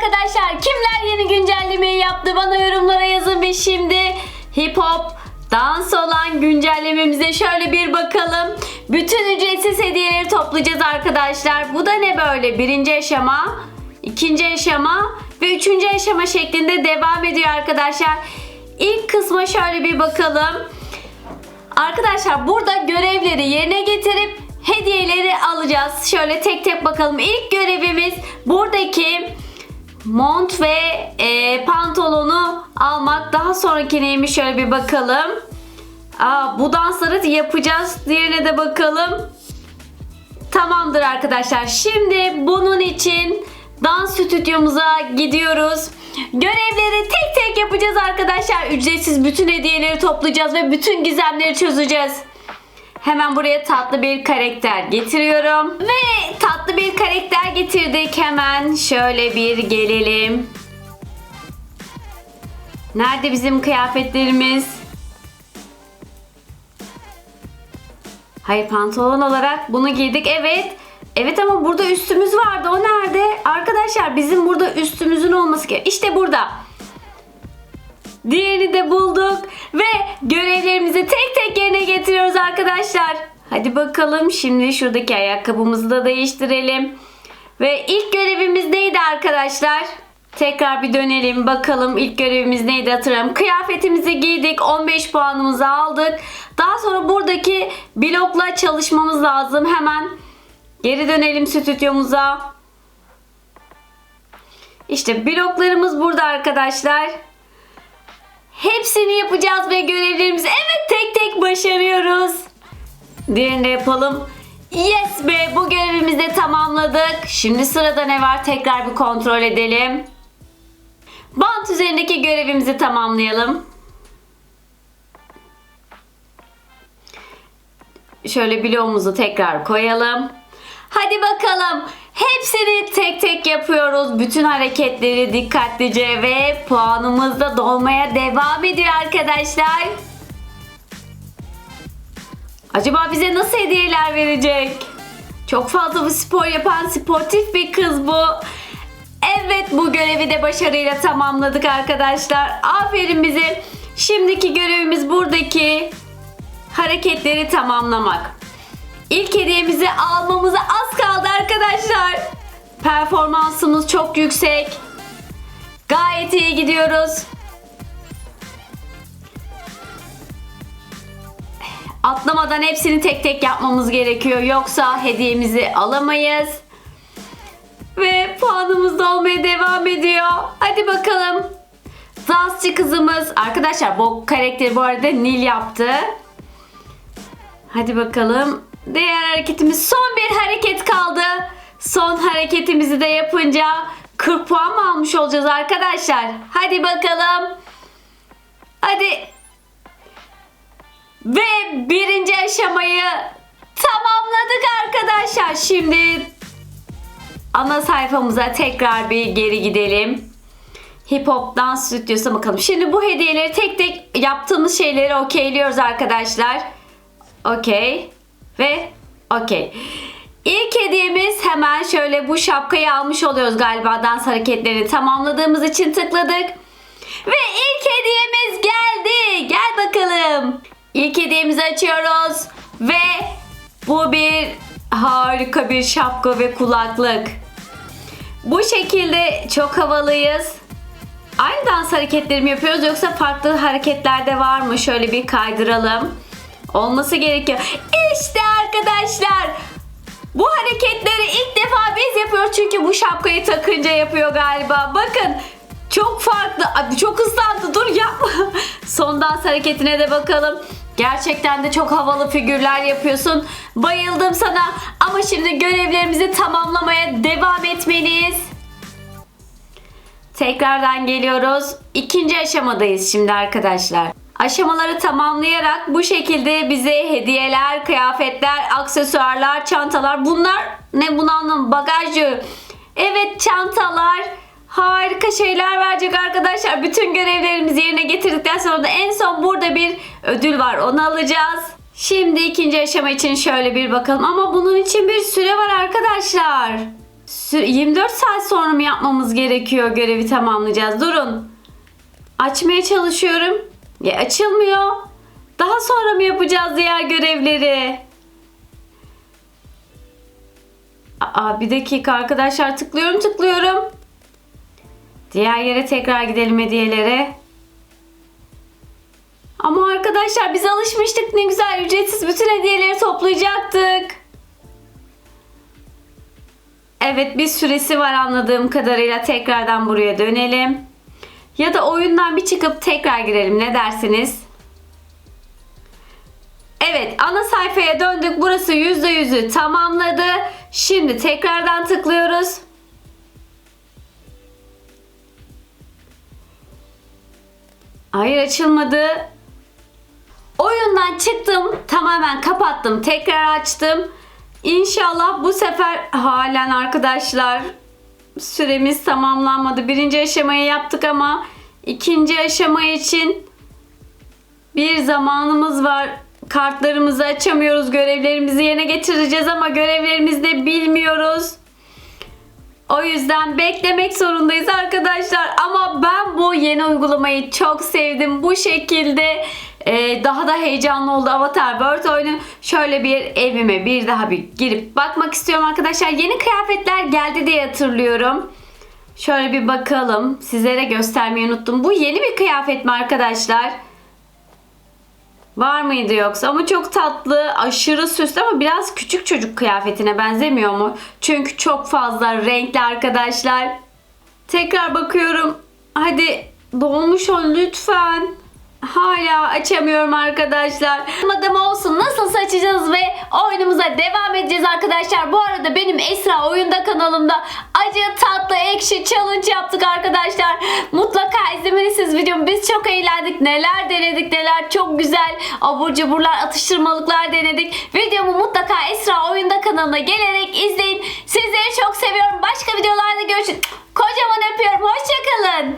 arkadaşlar kimler yeni güncellemeyi yaptı bana yorumlara yazın ve şimdi hip hop dans olan güncellememize şöyle bir bakalım. Bütün ücretsiz hediyeleri toplayacağız arkadaşlar. Bu da ne böyle? Birinci aşama, ikinci aşama ve üçüncü aşama şeklinde devam ediyor arkadaşlar. İlk kısma şöyle bir bakalım. Arkadaşlar burada görevleri yerine getirip hediyeleri alacağız. Şöyle tek tek bakalım. İlk görevimiz buradaki mont ve e, pantolonu almak. Daha sonraki neymiş şöyle bir bakalım. Aa, bu dansları yapacağız. Diğerine de bakalım. Tamamdır arkadaşlar. Şimdi bunun için dans stüdyomuza gidiyoruz. Görevleri tek tek yapacağız arkadaşlar. Ücretsiz bütün hediyeleri toplayacağız ve bütün gizemleri çözeceğiz. Hemen buraya tatlı bir karakter getiriyorum. Ve tatlı bir karakter getirdik. Hemen şöyle bir gelelim. Nerede bizim kıyafetlerimiz? Hayır pantolon olarak bunu giydik. Evet. Evet ama burada üstümüz vardı. O nerede? Arkadaşlar bizim burada üstümüzün olması gerek. İşte burada. Diğerini de bulduk ve görevlerimizi tek tek getiriyoruz arkadaşlar. Hadi bakalım şimdi şuradaki ayakkabımızı da değiştirelim. Ve ilk görevimiz neydi arkadaşlar? Tekrar bir dönelim bakalım ilk görevimiz neydi hatırlayalım. Kıyafetimizi giydik 15 puanımızı aldık. Daha sonra buradaki blokla çalışmamız lazım. Hemen geri dönelim stüdyomuza. İşte bloklarımız burada arkadaşlar. Hepsini yapacağız ve görevlerimizi evet tek tek başarıyoruz. Diğerini de yapalım. Yes be bu görevimizi de tamamladık. Şimdi sırada ne var tekrar bir kontrol edelim. Bant üzerindeki görevimizi tamamlayalım. Şöyle bloğumuzu tekrar koyalım. Hadi bakalım. Hepsini tek tek yapıyoruz. Bütün hareketleri dikkatlice ve puanımız da dolmaya devam ediyor arkadaşlar. Acaba bize nasıl hediyeler verecek? Çok fazla bir spor yapan sportif bir kız bu. Evet bu görevi de başarıyla tamamladık arkadaşlar. Aferin bize. Şimdiki görevimiz buradaki hareketleri tamamlamak. İlk hediyemizi almamıza az kaldı arkadaşlar. Performansımız çok yüksek. Gayet iyi gidiyoruz. Atlamadan hepsini tek tek yapmamız gerekiyor. Yoksa hediyemizi alamayız. Ve puanımız da olmaya devam ediyor. Hadi bakalım. Dansçı kızımız. Arkadaşlar bu karakteri bu arada Nil yaptı. Hadi bakalım. Diğer hareketimiz son bir hareket kaldı. Son hareketimizi de yapınca 40 puan mı almış olacağız arkadaşlar? Hadi bakalım. Hadi. Ve birinci aşamayı tamamladık arkadaşlar. Şimdi ana sayfamıza tekrar bir geri gidelim. Hip Hop Dans Stüdyosu'na bakalım. Şimdi bu hediyeleri tek tek yaptığımız şeyleri okeyliyoruz arkadaşlar. Okey. Ve okey. İlk hediyemiz hemen şöyle bu şapkayı almış oluyoruz galiba dans hareketlerini tamamladığımız için tıkladık. Ve ilk hediyemiz geldi. Gel bakalım. İlk hediyemizi açıyoruz. Ve bu bir harika bir şapka ve kulaklık. Bu şekilde çok havalıyız. Aynı dans hareketleri yapıyoruz yoksa farklı hareketler de var mı? Şöyle bir kaydıralım. Olması gerekiyor. İşte arkadaşlar. Bu hareketleri ilk defa biz yapıyoruz çünkü bu şapkayı takınca yapıyor galiba. Bakın çok farklı. Abi çok ıslandı dur yapma. Son dans hareketine de bakalım. Gerçekten de çok havalı figürler yapıyorsun. Bayıldım sana. Ama şimdi görevlerimizi tamamlamaya devam etmeliyiz. Tekrardan geliyoruz. İkinci aşamadayız şimdi arkadaşlar. Aşamaları tamamlayarak bu şekilde bize hediyeler, kıyafetler, aksesuarlar, çantalar bunlar ne bunu anlam bagajı. Evet çantalar harika şeyler verecek arkadaşlar. Bütün görevlerimizi yerine getirdikten sonra da en son burada bir ödül var onu alacağız. Şimdi ikinci aşama için şöyle bir bakalım ama bunun için bir süre var arkadaşlar. Sü- 24 saat sonra mı yapmamız gerekiyor görevi tamamlayacağız? Durun. Açmaya çalışıyorum. Ya açılmıyor. Daha sonra mı yapacağız diğer görevleri? Aa, bir dakika arkadaşlar tıklıyorum tıklıyorum. Diğer yere tekrar gidelim hediyelere. Ama arkadaşlar biz alışmıştık ne güzel ücretsiz bütün hediyeleri toplayacaktık. Evet bir süresi var anladığım kadarıyla tekrardan buraya dönelim. Ya da oyundan bir çıkıp tekrar girelim ne dersiniz? Evet ana sayfaya döndük. Burası %100'ü tamamladı. Şimdi tekrardan tıklıyoruz. Hayır açılmadı. Oyundan çıktım. Tamamen kapattım. Tekrar açtım. İnşallah bu sefer halen arkadaşlar süremiz tamamlanmadı. Birinci aşamayı yaptık ama ikinci aşama için bir zamanımız var. Kartlarımızı açamıyoruz. Görevlerimizi yerine getireceğiz ama görevlerimizi de bilmiyoruz. O yüzden beklemek zorundayız arkadaşlar. Ama ben bu yeni uygulamayı çok sevdim. Bu şekilde e, daha da heyecanlı oldu Avatar World oyunu. Şöyle bir evime bir daha bir girip bakmak istiyorum arkadaşlar. Yeni kıyafetler geldi diye hatırlıyorum. Şöyle bir bakalım. Sizlere göstermeyi unuttum. Bu yeni bir kıyafet mi arkadaşlar? Var mıydı yoksa? Ama çok tatlı, aşırı süslü ama biraz küçük çocuk kıyafetine benzemiyor mu? Çünkü çok fazla renkli arkadaşlar. Tekrar bakıyorum. Hadi dolmuş ol lütfen. Hala açamıyorum arkadaşlar. Madem olsun nasıl açacağız ve oyunumuza devam edeceğiz arkadaşlar. Bu arada benim Esra Oyunda kanalımda acı tatlı ekşi challenge yaptık arkadaşlar. Mutlaka izlemelisiniz videomu. Biz çok eğlendik. Neler denedik neler. Çok güzel abur cuburlar atıştırmalıklar denedik. Videomu mutlaka Esra Oyunda kanalına gelerek izleyin. Sizleri çok seviyorum. Başka videolarda görüşün. Kocaman öpüyorum. Hoşçakalın.